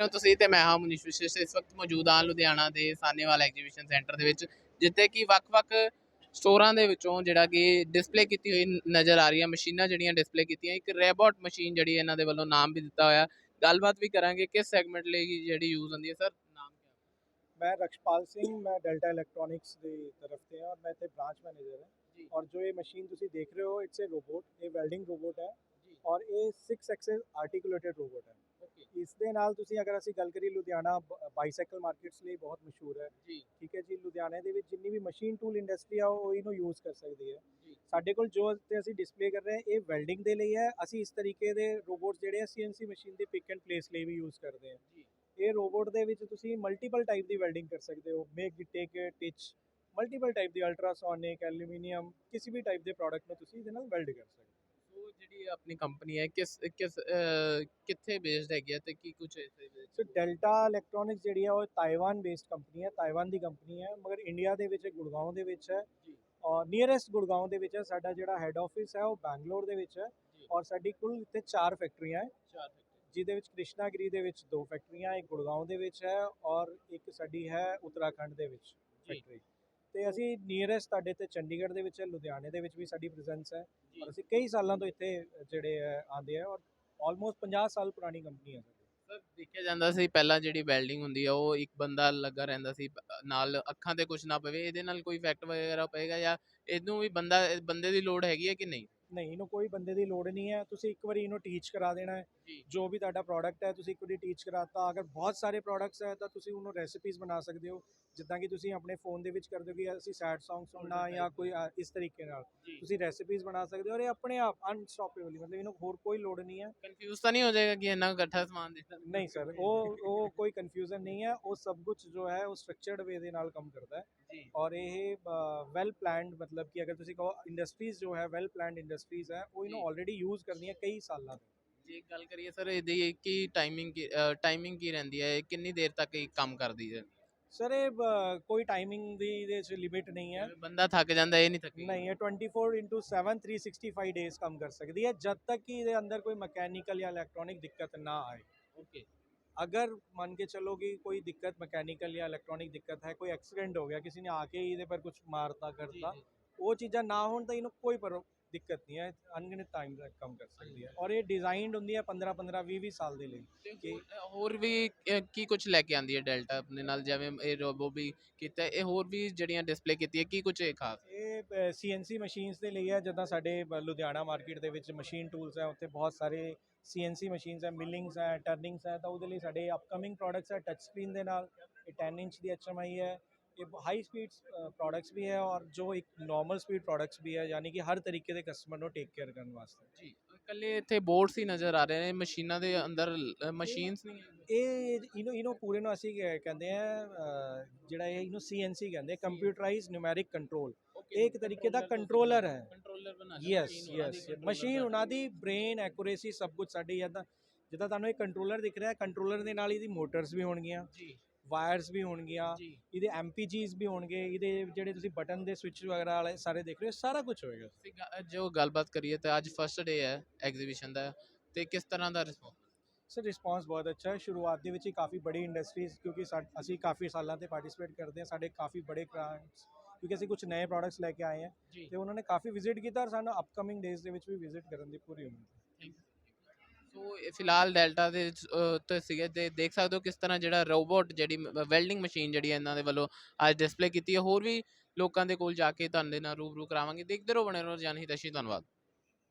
ਹੋ ਤੁਸੀਂ ਤੇ ਮੈਂ ਹਾਂ ਮਨੀਸ਼ ਵਿਸ਼ੇਸ਼ ਇਸ ਵਕਤ ਮੌਜੂਦ ਹਾਂ ਲੁਧਿਆਣਾ ਦੇ ਸਾਨੇਵਾਲ ਐਗਜ਼ੀਬਿਸ਼ਨ ਸੈਂਟਰ ਦੇ ਵਿੱਚ ਜਿੱਥੇ ਕਿ ਵੱਖ-ਵੱਖ ਸਟੋਰਾਂ ਦੇ ਵਿੱਚੋਂ ਜਿਹੜਾ ਕਿ ਡਿਸਪਲੇ ਕੀਤੀ ਹੋਈ ਨਜ਼ਰ ਆ ਰਹੀ ਹੈ ਮਸ਼ੀਨਾਂ ਜਿਹੜੀਆਂ ਡਿਸਪਲੇ ਕੀਤੀਆਂ ਇੱਕ ਰੈਬੋਟ ਮਸ਼ੀਨ ਜਿਹੜੀ ਇਹਨਾਂ ਦੇ ਵੱਲੋਂ ਨਾਮ ਵੀ ਦਿੱਤਾ ਹੋਇਆ। ਗੱਲਬਾਤ ਵੀ ਕਰਾਂਗੇ ਕਿਸ ਸੈਗਮੈਂਟ ਲਈ ਜਿਹੜੀ ਯੂਜ਼ ਹੁੰਦੀ ਹੈ ਸਰ ਨਾਮ ਕੀ ਹੈ ਮੈਂ ਰਕਸ਼ਪਾਲ ਸਿੰਘ ਮੈਂ ਡੈਲਟਾ ਇਲੈਕਟ੍ਰੋਨਿਕਸ ਦੀ ਤਰਫ ਤੇ ਹਾਂ ਮੈਂ ਇੱਥੇ ਬ੍ਰਾਂਚ ਮੈਨੇਜਰ ਹਾਂ। ਔਰ ਜੋ ਇਹ ਮਸ਼ੀਨ ਤੁਸੀਂ ਦੇਖ ਰਹੇ ਹੋ ਇਟਸ ਅ ਰੋਬੋਟ ਇਹ ਵੈਲਡਿੰਗ ਰੋਬੋਟ ਹੈ। ਔਰ ਇਹ 6 ਐਕਸੈਸ ਆਰਟੀਕੂਲੇਟਡ ਰੋਬੋਟ ਹੈ। ਇਸ ਦੇ ਨਾਲ ਤੁਸੀਂ ਅਗਰ ਅਸੀਂ ਗੱਲ ਕਰੀਏ ਲੁਧਿਆਣਾ ਬਾਈਸਾਈਕਲ ਮਾਰਕੀਟਸ ਲਈ ਬਹੁਤ ਮਸ਼ਹੂਰ ਹੈ। ਜੀ। ਠੀਕ ਹੈ ਜੀ ਲੁਧਿਆਣੇ ਦੇ ਵਿੱਚ ਜਿੰਨੀ ਵੀ ਮਸ਼ੀਨ ਟੂਲ ਇੰਡਸਟਰੀ ਆ ਉਹ ਇਹਨੂੰ ਯੂਜ਼ ਕਰ ਸਕਦੀ ਹੈ। ਸਾਡੇ ਕੋਲ ਜੋ ਤੇ ਅਸੀਂ ਡਿਸਪਲੇ ਕਰ ਰਹੇ ਹਾਂ ਇਹ ਵੈਲਡਿੰਗ ਦੇ ਲਈ ਹੈ। ਅਸੀਂ ਇਸ ਤਰੀਕੇ ਦੇ ਰੋਬੋਟਸ ਜਿਹੜੇ ਆ ਸੀਐਨਸੀ ਮਸ਼ੀਨ ਦੇ ਪਿਕ ਐਂਡ ਪਲੇਸ ਲਈ ਵੀ ਯੂਜ਼ ਕਰਦੇ ਹਾਂ। ਜੀ। ਇਹ ਰੋਬੋਟ ਦੇ ਵਿੱਚ ਤੁਸੀਂ ਮਲਟੀਪਲ ਟਾਈਪ ਦੀ ਵੈਲਡਿੰਗ ਕਰ ਸਕਦੇ ਹੋ। ਮੇਕ ਟੇਕ ਟਿਚ ਮਲਟੀਪਲ ਟਾਈਪ ਦੀ ਅਲਟਰਾਸੋਨਿਕ ਐਲੂਮੀਨੀਅਮ ਕਿਸੇ ਵੀ ਟਾਈਪ ਦੇ ਪ੍ਰੋਡਕਟ ਨੂੰ ਤੁਸੀਂ ਇਹਦੇ ਨਾਲ ਵੈਲਡ ਕਰ ਸਕਦੇ ਹੋ। ਜਿਹੜੀ ਆਪਣੀ ਕੰਪਨੀ ਹੈ ਕਿਸ ਕਿਸ ਕਿੱਥੇ ਬੇਸਡ ਹੈਗੀ ਹੈ ਤੇ ਕੀ ਕੁਝ ਸੋ ਡੈਲਟਾ ਇਲੈਕਟ੍ਰੋਨਿਕਸ ਜਿਹੜੀ ਹੈ ਉਹ ਤਾਈਵਾਨ ਬੇਸਡ ਕੰਪਨੀ ਹੈ ਤਾਈਵਾਨ ਦੀ ਕੰਪਨੀ ਹੈ ਮਗਰ ਇੰਡੀਆ ਦੇ ਵਿੱਚ ਗੁੜਗਾਉਂ ਦੇ ਵਿੱਚ ਹੈ। ਔਰ ਨੀਅਰੈਸਟ ਗੁੜਗਾਉਂ ਦੇ ਵਿੱਚ ਹੈ ਸਾਡਾ ਜਿਹੜਾ ਹੈੱਡ ਆਫਿਸ ਹੈ ਉਹ ਬੈਂਗਲੌਰ ਦੇ ਵਿੱਚ ਹੈ। ਔਰ ਸਾਡੀ ਕੁੱਲ ਇੱਥੇ ਚਾਰ ਫੈਕਟਰੀਆਂ ਹੈ ਚਾਰ ਜਿਹਦੇ ਵਿੱਚ ਕ੍ਰਿਸ਼ਨਾਗਿਰੀ ਦੇ ਵਿੱਚ ਦੋ ਫੈਕਟਰੀਆਂ ਇੱਕ ਗੁੜਗਾਉਂ ਦੇ ਵਿੱਚ ਹੈ ਔਰ ਇੱਕ ਸਾਡੀ ਹੈ ਉੱਤਰਾਖੰਡ ਦੇ ਵਿੱਚ। ਫੈਕਟਰੀ ਤੇ ਅਸੀਂ ਨੀਅਰੈਸਟ ਤੁਹਾਡੇ ਤੇ ਚੰਡੀਗੜ੍ਹ ਦੇ ਵਿੱਚ ਲੁਧਿਆਣੇ ਦੇ ਵਿੱਚ ਵੀ ਸਾਡੀ ਪ੍ਰੈਜ਼ੈਂਸ ਹੈ। ਔਰ ਅਸੀਂ ਕਈ ਸਾਲਾਂ ਤੋਂ ਇੱਥੇ ਜਿਹੜੇ ਹੈ ਆਉਂਦੇ ਆ ਔਰ ਆਲਮੋਸਟ 50 ਸਾਲ ਪੁਰਾਣੀ ਕੰਪਨੀ ਹੈ ਸਰ ਦੇਖਿਆ ਜਾਂਦਾ ਸੀ ਪਹਿਲਾਂ ਜਿਹੜੀ ਵੈਲਡਿੰਗ ਹੁੰਦੀ ਆ ਉਹ ਇੱਕ ਬੰਦਾ ਲੱਗਾ ਰਹਿੰਦਾ ਸੀ ਨਾਲ ਅੱਖਾਂ ਤੇ ਕੁਝ ਨਾ ਪਵੇ ਇਹਦੇ ਨਾਲ ਕੋਈ ਇਫੈਕਟ ਵਗੈਰਾ ਪਏਗਾ ਜਾਂ ਇਹਨੂੰ ਵੀ ਬੰਦਾ ਬੰਦੇ ਦੀ ਲੋੜ ਹੈਗੀ ਹੈ ਕਿ ਨਹੀਂ? ਨਹੀਂ ਇਹਨੂੰ ਕੋਈ ਬੰਦੇ ਦੀ ਲੋੜ ਨਹੀਂ ਹੈ। ਤੁਸੀਂ ਇੱਕ ਵਾਰੀ ਇਹਨੂੰ ਟੀਚ ਕਰਾ ਦੇਣਾ ਹੈ। ਜੀ। ਜੋ ਵੀ ਤੁਹਾਡਾ ਪ੍ਰੋਡਕਟ ਹੈ ਤੁਸੀਂ ਇੱਕ ਵਾਰੀ ਟੀਚ ਕਰਾਤਾ। ਅਗਰ ਬਹੁਤ ਸਾਰੇ ਪ੍ਰੋਡਕਟਸ ਹੈ ਤਾਂ ਤੁਸੀਂ ਉਹਨੂੰ ਰੈਸਿਪੀਜ਼ ਬਣਾ ਸਕਦੇ ਹੋ। ਜਿੱਦਾਂ ਕਿ ਤੁਸੀਂ ਆਪਣੇ ਫੋਨ ਦੇ ਵਿੱਚ ਕਰਦੇ ਹੋ ਕਿ ਅਸੀਂ ਸੈਡ Song ਸੁਣਨਾ ਜਾਂ ਕੋਈ ਅ, ਇਸ ਤਰੀਕੇ ਨਾਲ। ਜੀ। ਤੁਸੀਂ ਰੈਸਿਪੀਜ਼ ਬਣਾ ਸਕਦੇ ਹੋ ਔਰ ਇਹ ਆਪਣੇ ਆਪ ਅਨਸਟਾਪੇਬਲ ਮਤਲਬ ਇਹਨੂੰ ਹੋਰ ਕੋਈ ਲੋੜ ਨਹੀਂ ਹੈ। ਕਨਫਿਊਜ਼ ਤਾਂ ਨਹੀਂ ਹੋ ਜਾਏਗਾ ਕਿ ਇੰਨਾ ਇਕੱਠਾ ਸਮਾਨ ਦੇ ਦਿੱਤਾ ਨਹੀਂ ਸਰ ਉਹ ਉਹ ਕੋਈ ਕਨਫਿਊਜ਼ਨ ਨਹੀਂ ਹੈ। ਉਹ ਸਭ ਕੁਝ ਜੋ ਹੈ ਉਹ ਸਟਰਕਚਰਡ ਵੇ ਦੇ ਨਾਲ ਕੰਮ ਕਰਦਾ ਹੈ। ਔਰ ਇਹ ਵੈਲ ਪਲਾਨਡ ਮਤਲਬ ਕਿ ਅਗਰ ਤੁਸੀਂ ਕਹੋ ਇੰਡਸਟਰੀਜ਼ ਜੋ ਹੈ ਵੈਲ ਪਲਾਨਡ ਇੰਡਸਟਰੀਜ਼ ਹੈ ਉਹ ਇਹਨੂੰ। ਆਲਰੇਡੀ ਯੂਜ਼ ਕਰਦੀਆਂ ਕਈ ਸਾਲਾਂ ਤੋਂ। ਜੇ ਗੱਲ ਕਰੀਏ ਸਰ ਇਹਦੀ ਕੀ ਟਾਈਮਿੰਗ ਟਾਈਮਿੰਗ ਕੀ ਰਹਿੰਦੀ ਹੈ? ਕਿੰਨੀ ਦੇਰ ਤੱਕ ਇਹ ਕੰਮ ਕਰਦੀ ਹੈ? ਸਰ ਇਹ ਕੋਈ ਟਾਈਮਿੰਗ ਦੀ ਇਹਦੇ 'ਚ ਲਿਮਿਟ ਨਹੀਂ ਹੈ। ਬੰਦਾ ਥੱਕ ਜਾਂਦਾ ਇਹ ਨਹੀਂ ਥੱਕੀ ਨਹੀਂ ਇਹ 24 into 7 365 ਡੇਜ਼ ਕੰਮ ਕਰ ਸਕਦੀ ਹੈ ਜਦ ਤੱਕ ਕਿ ਇਹਦੇ ਅੰਦਰ ਕੋਈ ਮਕੈਨੀਕਲ ਜਾਂ ਇਲੈਕਟ੍ਰੋਨਿਕ ਦਿੱਕਤ ਨਾ ਆਏ। ਓਕੇ ਅਗਰ ਮੰਨ ਕੇ ਚੱਲੋ ਕਿ ਕੋਈ ਦਿੱਕਤ ਮਕੈਨੀਕਲ ਜਾਂ ਇਲੈਕਟ੍ਰੋਨਿਕ ਦਿੱਕਤ ਹੈ ਕੋਈ ਐਕਸੀਡੈਂਟ ਹੋ ਗਿਆ ਕਿਸੇ ਨੇ ਆ ਕੇ ਇਹਦੇ ਪਰ ਕੁਝ ਮਾਰਤਾ ਕਰਤਾ ਉਹ ਚੀਜ਼ਾਂ ਨਾ ਹੋਣ ਤਾਂ ਇਹਨੂੰ ਕੋਈ ਪਰ ਦਿੱਕਤ ਨਹੀਂ ਹੈ ਅਨਗਿਨਤ ਟਾਈਮ ਤੱਕ ਕੰਮ ਕਰ ਸਕਦੀ ਹੈ। ਔਰ ਇਹ ਡਿਜ਼ਾਈਨਡ ਹੁੰਦੀ ਹੈ 15 15 20 20 ਸਾਲ ਦੇ ਲਈ ਕਿ- ਹੋਰ- ਵੀ ਕੀ ਕੁਝ ਲੈ ਕੇ ਆਂਦੀ ਹੈ ਡੈਲਟਾ ਆਪਣੇ ਨਾਲ? ਜਿਵੇਂ ਇਹ ਰੋਬੋ ਵੀ ਕੀਤਾ ਹੈ, ਇਹ ਹੋਰ ਵੀ ਜਿਹੜੀਆਂ ਡਿਸਪਲੇ ਕੀਤੀ ਹੈ ਕੀ ਕੁਝ ਇਹ ਖਾਸ? ਇਹ ਸੀਐਨਸੀ ਮਸ਼ੀਨਸ ਦੇ ਲਈ ਹੈ ਜਿੱਦਾਂ ਸਾਡੇ ਬ- ਲੁਧਿਆਣਾ ਮਾਰਕੀਟ ਦੇ ਵਿੱਚ ਮਸ਼ੀਨ ਟੂਲਸ ਹੈ ਉੱਥੇ ਬਹੁਤ ਸਾਰੇ ਸੀਐਨਸੀ ਮਸ਼ੀਨਸ ਹੈ ਮਿਲਿੰਗਸ ਹੈ ਟਰਨਿੰਗਸ ਹੈ ਤਾਂ ਉਹਦੇ ਲਈ ਸਾਡੇ ਅਪਕਮਿੰਗ ਪ੍ਰੋਡਕਟਸ ਹੈ ਟੱਚ ਸਕਰੀਨ ਦੇ ਨਾਲ ਇਹ 10 ਇੰਚ ਦੀ HMI ਹੈ ਇਹ ਹਾਈ ਸਪੀਡ ਪ੍ਰੋਡਕਟਸ ਵੀ ਹੈ ਔਰ ਜੋ ਇੱਕ ਨਾਰਮਲ ਸਪੀਡ ਪ੍ਰੋਡਕਟਸ ਵੀ ਹੈ ਯਾਨੀ ਕਿ ਹਰ ਤਰੀਕੇ ਦੇ ਕਸਟਮਰ ਨੂੰ ਟੇਕ ਕੇਅਰ ਕਰਨ ਵਾਸਤੇ ਜੀ ਇਕੱਲੇ ਇੱਥੇ ਬੋਰਡਸ ਹੀ ਨਜ਼ਰ ਆ ਰਹੇ ਨੇ ਮਸ਼ੀਨਾਂ ਦੇ ਅੰਦਰ ਮਸ਼ੀਨਸ ਨਹੀਂ ਇਹ ਇਹਨੂੰ ਇਹਨੂੰ ਪੂਰੇ ਨੂੰ ਅਸੀਂ ਕਹਿੰਦੇ ਆ ਜਿਹੜਾ ਇਹ ਇਹਨੂੰ ਸੀਐਨਸੀ ਕਹਿੰਦੇ ਕੰਪਿਊਟਰਾਈਜ਼ਡ ਨਿਊਮੈਰਿਕ ਕੰਟਰੋਲ ਇਹ ਇੱਕ ਤਰੀਕੇ ਦਾ ਕੰਟਰੋਲਰ ਹੈ ਕੰਟਰੋਲਰ ਬਣਾ ਯੈਸ ਯੈਸ ਮਸ਼ੀਨ ਉਹਨਾਂ ਦੀ ਬ੍ਰੇਨ ਐਕੂਰੇਸੀ ਸਭ ਕੁਝ ਸਾਡੀ ਇਦਾਂ ਜਿੱਦਾਂ ਤੁਹਾਨੂੰ ਇਹ ਕੰਟਰੋਲਰ ਦਿਖ ਰਿਹਾ ਹੈ ਕੰਟਰੋਲਰ ਦੇ ਨਾਲ ਇਹਦੀ ਮੋਟਰਸ ਵੀ ਹੋਣਗੀਆਂ ਜੀ ਵਾਇਰਸ ਵੀ ਹੋਣਗੀਆਂ ਇਹਦੇ ਐਮਪੀਜੀਸ ਵੀ ਹੋਣਗੇ ਇਹਦੇ ਜਿਹੜੇ ਤੁਸੀਂ ਬਟਨ ਦੇ ਸਵਿਚ ਵਗੈਰਾ ਵਾਲੇ ਸਾਰੇ ਦੇਖ ਰਹੇ ਹੋ ਸਾਰਾ ਕੁਝ ਹੋਏਗਾ। ਜੋ ਗੱਲਬਾਤ ਕਰੀਏ ਤਾਂ ਅੱਜ ਫਸਟ ਡੇ ਹੈ ਐਗਜ਼ੀਬਿਸ਼ਨ ਦਾ ਤੇ ਕਿਸ ਤਰ੍ਹਾਂ ਦਾ ਰਿਸਪੌਂਸ ਸਰ ਰਿਸਪਾਂਸ ਬਹੁਤ ਅੱਛਾ ਹੈ ਸ਼ੁਰੂਆਤ ਦੇ ਵਿੱਚ ਹੀ ਕਾਫੀ ਬੜੀ ਇੰਡਸਟਰੀਜ਼ ਕਿਉਂਕਿ ਅਸੀਂ ਕਾਫੀ ਸਾਲਾਂ ਤੇ ਪਾਰਟਿਸਿਪੇਟ ਕਰਦੇ ਹਾਂ ਸਾਡੇ ਕਾਫੀ ਬੜੇ ਕਲਾਇੰਟਸ ਕਿਉਂਕਿ ਅਸੀਂ ਕੁਝ ਨਵੇਂ ਪ੍ਰੋਡਕਟਸ ਲੈ ਕੇ ਆਏ ਹਾਂ ਤੇ ਉਹਨਾਂ ਨੇ ਕਾਫੀ ਵਿਜ਼ਿਟ ਕੀਤਾ ਔਰ ਸਾਨੂੰ ਅਪਕਮਿੰਗ ਡੇਜ਼ ਦੇ ਵਿੱਚ ਵੀ ਵਿਜ਼ਿਟ ਕਰਨ ਦੀ ਪੂਰੀ ਉਮੀਦ ਹੈ। ਸੋ ਇਹ ਫਿਲਹਾਲ ਡੈਲਟਾ ਦੇ ਚ- ਅਹ ਤੇ ਸੀਗੇ, ਤੇ ਦੇਖ ਸਕਦੇ ਹੋ ਕਿਸ ਤਰ੍ਹਾਂ ਜਿਹੜਾ ਰੋਬੋਟ ਜਿਹੜੀ ਵੈਲਡਿੰਗ ਮਸ਼ੀਨ ਜਿਹੜੀ ਹੈ ਇਹਨਾਂ ਦੇ ਵੱਲੋਂ ਅੱਜ ਡਿਸਪਲੇ ਕੀਤੀ ਹੈ। ਹੋਰ ਵੀ ਲੋਕਾਂ ਦੇ ਕੋਲ ਜਾ ਕੇ ਤੁਹਾਨੂੰ ਦੇ ਨਾਲ ਰੂਬਰੂ ਕਰਾਵਾਂਗੇ। ਦੇਖਦੇ ਰਹੋ ਬਣੇ ਰਹੋ ਜਾਨੀ ਹਿਤੈਸ਼ੀ। ਧੰਨਵਾਦ।